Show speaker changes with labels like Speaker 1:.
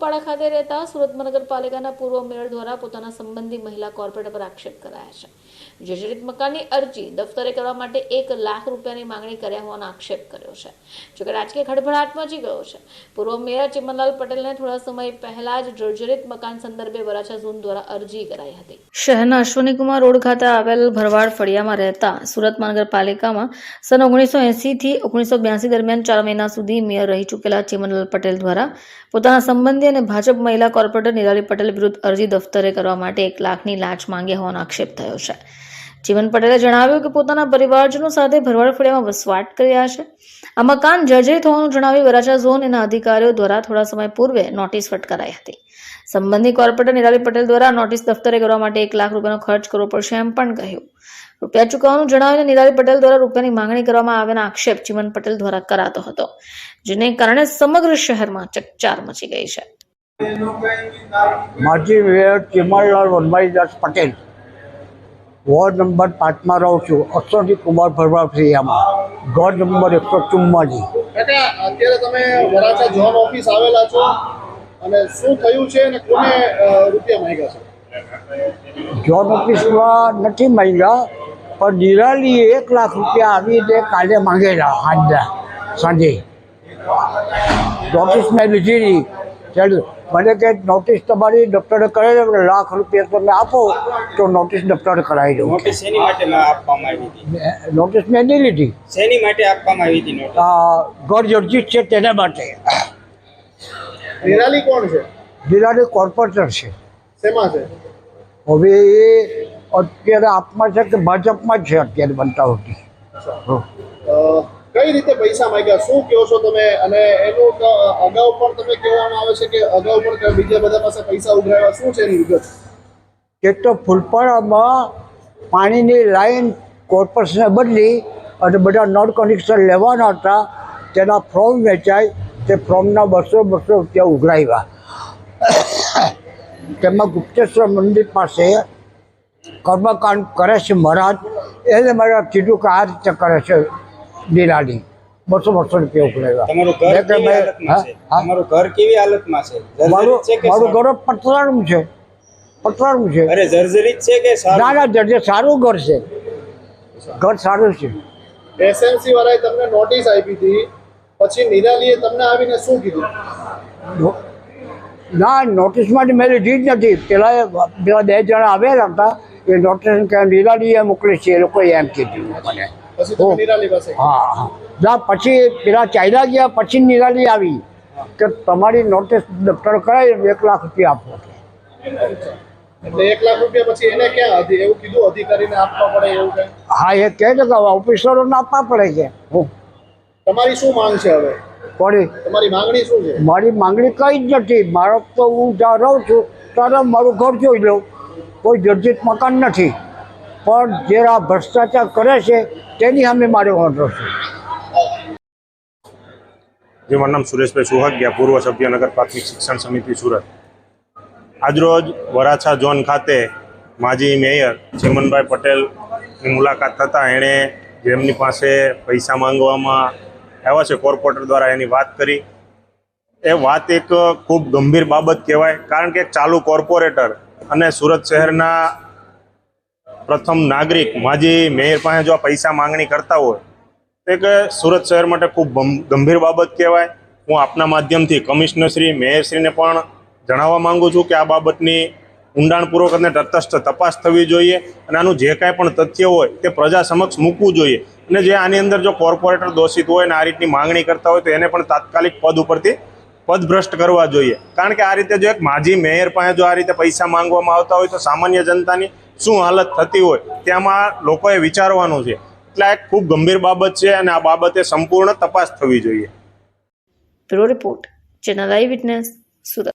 Speaker 1: ઉમરપાડા ખાતે રહેતા સુરત મહાનગરપાલિકાના પૂર્વ મેયર દ્વારા પોતાના સંબંધી મહિલા કોર્પોરેટર પર આક્ષેપ કરાયા છે. જર્જરિત મકાનની અરજી દફતરે કરવા માટે એક લાખ રૂપિયાની માંગણી કર્યા હોવાનો આક્ષેપ કર્યો છે. જોકે રાજકીય ખડભડાટ મચી ગયો છે. પૂર્વ મેયર ચિમનલાલ પટેલને થોડા સમય પહેલા જ જર્જરિત મકાન સંદર્ભે વરાછા ઝોન દ્વારા અરજી કરાઈ હતી. શહેરના અશ્વનીકુમાર રોડ ખાતે આવેલ ભરવાડ ફળિયામાં રહેતા સુરત મહાનગરપાલિકામાં સન ઓગણીસો એંસી થી ઓગણીસો બ્યાસી દરમિયાન ચાર મહિના સુધી મેયર રહી ચૂકેલા ચિમનલાલ પટેલ દ્વારા પોતાના સંબંધી અને ભાજપ મહિલા કોર્પોરેટર નિરાલી પટેલ વિરુદ્ધ અરજી દફતરે કરવા માટે એક લાખની લાંચ માંગ્યા હોવાનો આક્ષેપ થયો છે. જીવન પટેલે જણાવ્યું કે પોતાના પરિવારજનો સાથે ભરવાડ ફળિયામાં વસવાટ કર્યા છે. આ મકાન જર્જરિત હોવાનું જણાવી વરાછા ઝોન એના અધિકારીઓ દ્વારા થોડા સમય પૂર્વે નોટિસ ફટકારાઈ હતી. સંબંધિત કોર્પોરેટર નિરાલી પટેલ દ્વારા નોટિસ દફતરે કરવા માટે એક લાખ રૂપિયાનો ખર્ચ કરવો પડશે એમ પણ કહ્યું. રૂપિયા ચૂકવવાનું જણાવીને નિરાલી પટેલ દ્વારા રૂપિયાની માંગણી કરવામાં આવ્યાના આક્ષેપ ચિમન પટેલ દ્વારા કરાતો હતો, જેને કારણે સમગ્ર શહેરમાં ચકચાર મચી ગઈ છે.
Speaker 2: માજી mayor Chimanlal Vanbhaidas Patel. Ward number પાંચમાં રહું છું. અશ્વની કુમાર ભરવા ફ્રિયામાં ઘર નંબર એકસો
Speaker 3: ચુમ્માજી. અત્યારે તમે વરાછા ઝોન ઓફિસ આવેલા છો અને શું થયું છે અને કોને રૂપિયા માંગ્યા છે?
Speaker 2: જોન ઓફિસમાં નથી માંગ્યા પણ નિરાલીએ એક લાખ રૂપિયા આવીને કાલે માંગેલા આજના સાંજે. નોટિસ મેં લીધી નહીં ચાલ મને કે નોટિસ તમારી દફતરે કરાવી દે લાખ રૂપિયા તમે આપો તો નોટિસ દફતરે કરાવી દઉં.
Speaker 4: નોટિસ શેની માટે આપવામાં આવી હતી?
Speaker 2: નોટિસ મેં નહીં લીધી.
Speaker 4: શેની માટે આપવામાં આવી હતી નોટિસ
Speaker 2: ઘર જર્જિત છે તેના માટે.
Speaker 3: નિરાલી કોણ છે?
Speaker 2: જિલ્લાની કોર્પોરેટર છે.
Speaker 3: શેમાં છે?
Speaker 2: હવે એ અત્યારે આપમાં છે કે ભાજપમાં જ છે અત્યારે બનતા હોતી
Speaker 3: અ, કઈ રીતે પૈસા માંગ્યા? શું કહો છો તમે? અને એનું અગાઉ પણ તમે કહેવામાં આવે છે કે અગાઉ પણ બીજા બધા પાસે પૈસા ઉઘરાવ્યા. શું છે એની વિગત?
Speaker 2: કે તો ફૂલપાડામાં પાણીની લાઈન કોર્પોરેશને બદલી અને બધા નળ કનેક્શન લેવાના હતા. તેના ફોર્મ વેચાય. તે ફોર્મના બસો બસો રૂપિયા ઉઘરાવ્યા. તેમાં ગુપ્તેશ્વર મંદિર પાસે કર્મકાંડ કરે છે મહારાજ. એને મારે કીધું કે આ રીતે કરે છે. દિલાલી બસો બસો રૂપિયા
Speaker 4: તમારું ઘર કેવી હાલતમાં છે? છે?
Speaker 2: મારું? ઘર પતરાનું છે. પતરાનું છે.
Speaker 4: અરે જર્જરિત છે કે
Speaker 2: ના ના જજે સારું ઘર છે. ઘર સારું છે.
Speaker 3: એસએમસી વાળાએ તમને નોટિસ આપી હતી. પછી નિરાલીએ તમને આવીને શું કીધું?
Speaker 2: નો- નોટિસમાં મેં લીધી જ નથી. પેલા એ પેલા બે જણા આવેલા હતા. એ નોટિસ કે નિરાલીએ મોકલી છે એ લોકોએ એમ કીધું મને. હા હા. પછી પેલા ચાલ્યા ગયા પછી નિરાલી આવી. કે તમારી નોટિસ દફતર કરાવી એક લાખ રૂપિયા આપો. હા એ કહે છે કે ઓફિસરોને આપવા પડે છે.
Speaker 3: તમારી શું માંગ છે હવે?
Speaker 2: પડી
Speaker 3: તમારી માંગણી શું છે?
Speaker 2: મારી માંગણી કંઈ જ નથી. મારો તો હું જ્યાં રહું છું ત્યારે મારું ઘર જોઈ લઉં. કોઈ જર્જિત મકાન નથી. પણ જે આ ભ્રષ્ટાચાર કરે છે, તેની સામે મારે વાંધો છે.
Speaker 5: જે, મારું નામ સુરેશભાઈ સુહાગ્યા પૂર્વ સભ્ય નગર પ્રાથમિક શિક્ષણ સમિતિ સુરત. આજરોજ વરાછા ઝોન ખાતે માજી મેયર ચેમનભાઈ પટેલની મુલાકાત થતાં એણે જેમની પાસે પૈસા માંગવામાં આવ્યા છે, કોર્પોરેટર દ્વારા એની વાત કરી. એ વાત એક ખૂબ ગંભીર બાબત કહેવાય, કારણ કે ચાલુ કોર્પોરેટર અને સુરત શહેરના પ્રથમ નાગરિક માજી મેયર પાસે જો આ પૈસા માંગણી કરતા હોય, તો એક સુરત શહેર માટે ખૂબ ગંભીર બાબત કહેવાય. હું આપના માધ્યમથી કમિશનરશ્રી મેયરશ્રીને પણ જણાવવા માંગુ છું કે આ બાબતની ઊંડાણપૂર્વક અને તટસ્થ તપાસ થવી જોઈએ અને આનું જે કાંઈ પણ તથ્ય હોય તે પ્રજા સમક્ષ મૂકવું જોઈએ. અને જે આની અંદર જો કોર્પોરેટર દોષિત હોય અને આ રીતની માંગણી કરતા હોય તો એને પણ તાત્કાલિક પદ ઉપરથી પદભ્રષ્ટ કરવા જોઈએ. કારણ કે આ રીતે જો એક માજી મેયર પાસે જો આ રીતે પૈસા માંગવામાં આવતા હોય તો સામાન્ય જનતાની શું હાલત થતી હોય તેમાં લોકોએ વિચારવાનું છે. એટલે આ ખૂબ ગંભીર બાબત છે અને આ બાબતે સંપૂર્ણ તપાસ થવી જોઈએ.
Speaker 1: Bureau report, channel Surat.